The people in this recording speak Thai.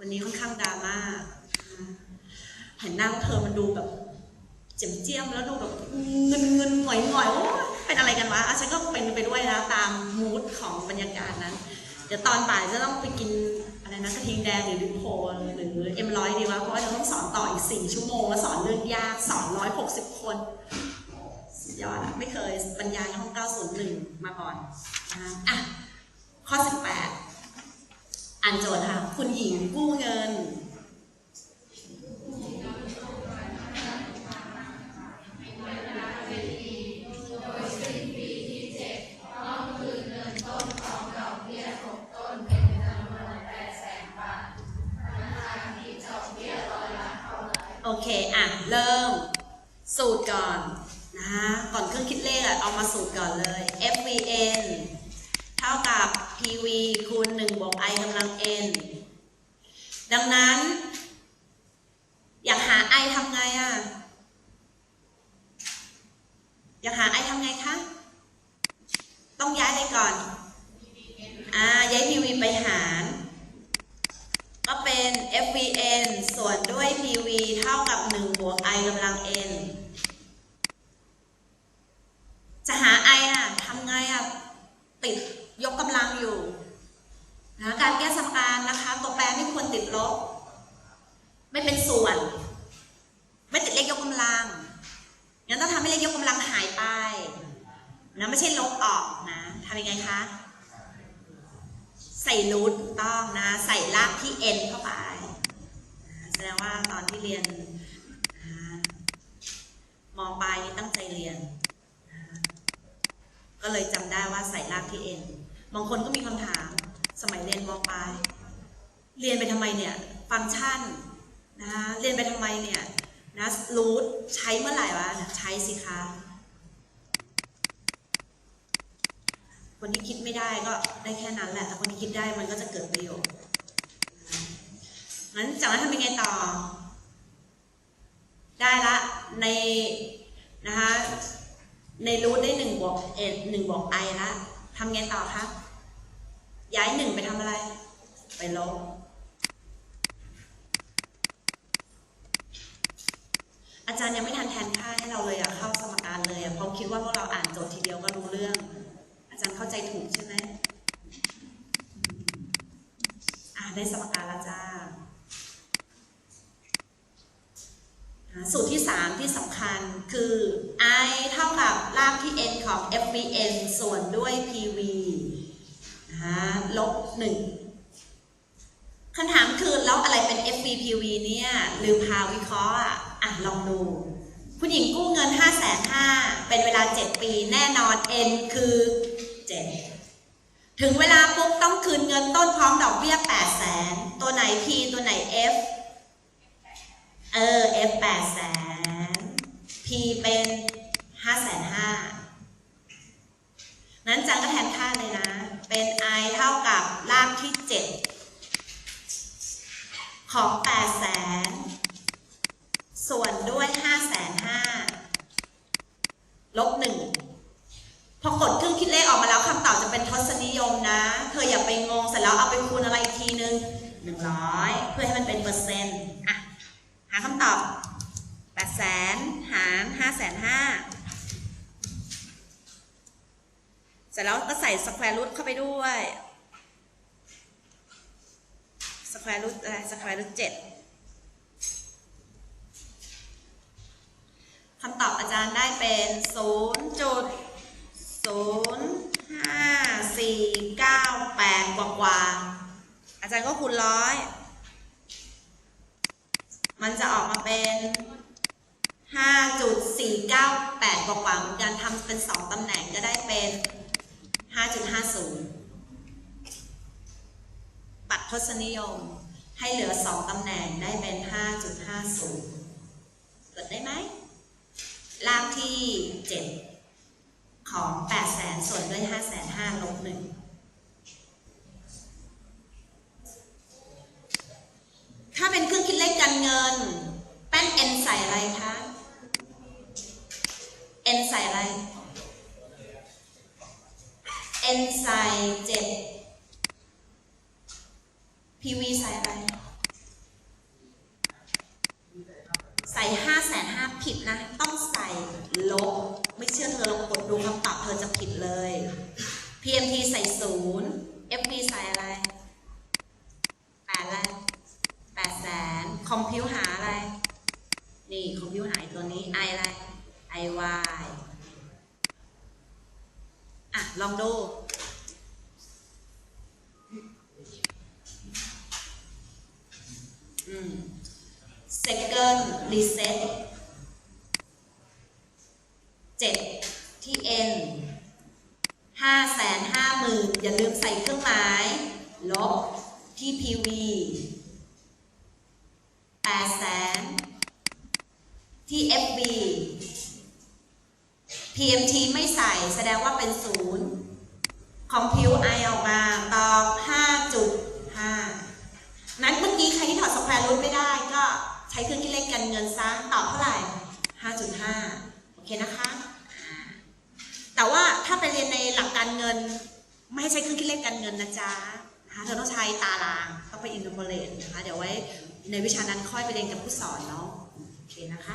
วันนี้ค่อนข้างดราม่าเห็นหน้าพวกเธอมันดูแบบเจียมเจียมแล้วดูแบบเงินเงินหงอยหงอยโอ้เป็นอะไรกันวะอะฉันก็เป็นไปด้วยนะตามมูดของบรรยากาศนั้น เดี๋ยวตอนบ่ายจะต้องไปกินอะไรนะกระทิงแดงหรือลิโพหรือเอ็มร้อยดีวะเพราะว่าเราต้องสอนต่ออีกสี่ชั่วโมงแล้วสอนเรื่องยากสอนร้อยหกสิบคนสุดยอดอะไม่เคยบรรยายห้อง 901 มาก่อนนะคะอะข้อ 18 อ่านโจทย์ค่ะ คุณหญิงกู้เงิน โอเค อะ เริ่ม สูตรก่อนนะคะก่อนเครื่องคิดเลขอะเอามาสูตรก่อนเลย FVN เท่ากับ PV คูณ1บวก I กำลัง N ดังนั้น อยากหา I ทำไงอะอยากหา I ทำไงคะ ต้องย้ายอะไรก่อน อ่า ย้าย PV ไปหารก็เป็น FVN ส่วนด้วย PV เท่ากับ 1 บวก I กำลัง N จะหา I อะทำไงอะ ติดยกกำลังอยู่นะการแก้สมการนะคะ ตัวแปรไม่ควรติดลบ ไม่เป็นส่วน ไม่ติดเลขยกกำลัง งั้นต้องทำให้เลข ยกกำลังหายไปนะไม่ใช่ลบออกนะทำยังไงคะ ใส่รูทต้องนะ ใส่รากที่ n เข้าไป แสดงว่าตอนที่เรียนอ่ามปลายตั้งใจเรียน ก็เลยจำได้ว่าใส่รากที่ n บางคนก็มีคำถาม สมัยเรียนมปลายเรียนไปทำไมเนี่ย ฟังก์ชันนะเรียนไปทำไมเนี่ย นะรูทใช้เมื่อไหร่วะใช้สิคะคนที่คิดไม่ได้ก็ได้แค่นั้นแหละ แต่คนที่คิดได้มันก็จะเกิดประโยชน์งั้นจากนั้นทำยังไงต่อ ได้ละในนะคะในรูทได้หนึ่งบวกเอ็นหนึ่งบวกไอละทำไงต่อคะย้ายหนึ่งไปทำอะไร ไปลบ อาจารย์ยังไม่ทันแทนค่าให้เราเลยอะเข้าสมการเลยอะเพราะคิดว่าพวกเราอ่านโจทย์ทีเดียวก็รู้เรื่อง อาจารย์เข้าใจถูกใช่ไหมอ่าได้สมการละจ้าสูตรที่ 3 ที่สำคัญคือ i เท่ากับรากที่ n ของ fvn ส่วนด้วย pv นะคะลบ 1คำถามคือ แล้วอะไรเป็น fvpv เนี่ย ลืมพาวิเคราะห์อะ อะลองดูคุณหญิงกู้เงิน 5 5 0 0 0เป็นเวลา 7 ปีแน่นอน n คือ 7 ถึงเวลาปุ๊บต้องคืนเงินต้นพร้อมดอกเบี้ย 8 0 0แสนตัวไหน p ตัวไหน f ส่วนด้วย5 5 0 0 0ลบ1พอกดเครื่องคิดเลขออกมาแล้วคำตอบจะเป็นทศนิยมนะ เธออย่าไปงงเสร็จแล้วเอาไปคูณอะไรอีกทีนึง100เพื่อให้มันเป็นเปอร์เซ็นต์อะหาคำตอบ8แสนหาร5แสน5เสร็จแล้วก็ใส่สแควร์รูทเข้าไปด้วยสแควร์รูทอะไรสแควร์รูท7 คำตอบอาจารย์ได้เป็น 0.05498 กว่ากว่า อาจารย์ก็คูณร้อย มันจะออกมาเป็น 5.498 กว่ากว่าการทำเป็น 2ตำแหน่งก็ได้เป็น 5.50 ปัดทศนิยมให้เหลือ 2ตำแหน่งได้เป็น 5.50 ที่เจ็ดของ 8 0 0แสนส่วนด้วย 5 5 0 0 0ลบ1ถ้าเป็นเครื่องคิดเลขการเงิน แป้น n ใส่อะไรคะ n ใส่อะไร n ใส่ 7 pv ใส่อะไร ผิดนะ ต้องใส่ลบ ไม่เชื่อเธอลองก ดูคำตอบเธอจะผิดเลย PMT ใส่ศูนย์ FB ใส่อะไรแปดอะไรแปดแสน คอมพิวหาอะไร นี่ คอมพิวหาไอ้ตัวนี้ I อะไร IY อะ ลองดูอืม second reset แปดแสนที่ fb pmt ไม่ใส่แสดงว่าเป็นศูนย์คอมพิวไอออกมาตอบ 5.5 นั้นเมื่อกี้ใครที่ถอดสแควร์รูทไม่ได้ก็ใช้เครื่องคิดเลขกันเงินซะตอบเท่าไหร่ 5.5 โอเคนะคะ แต่ว่าถ้าไปเรียนในหลักการเงิน ไม่ให้ใช้เครื่องคิดเลขกันเงินนะจ๊ะ นะคะเธอต้องใช้ตารางต้องไปอินเทอร์โพเลตนะคะ เดี๋ยวไว้ในวิชานั้นค่อยไปเรียนกับผู้สอนเนาะโอเคนะคะ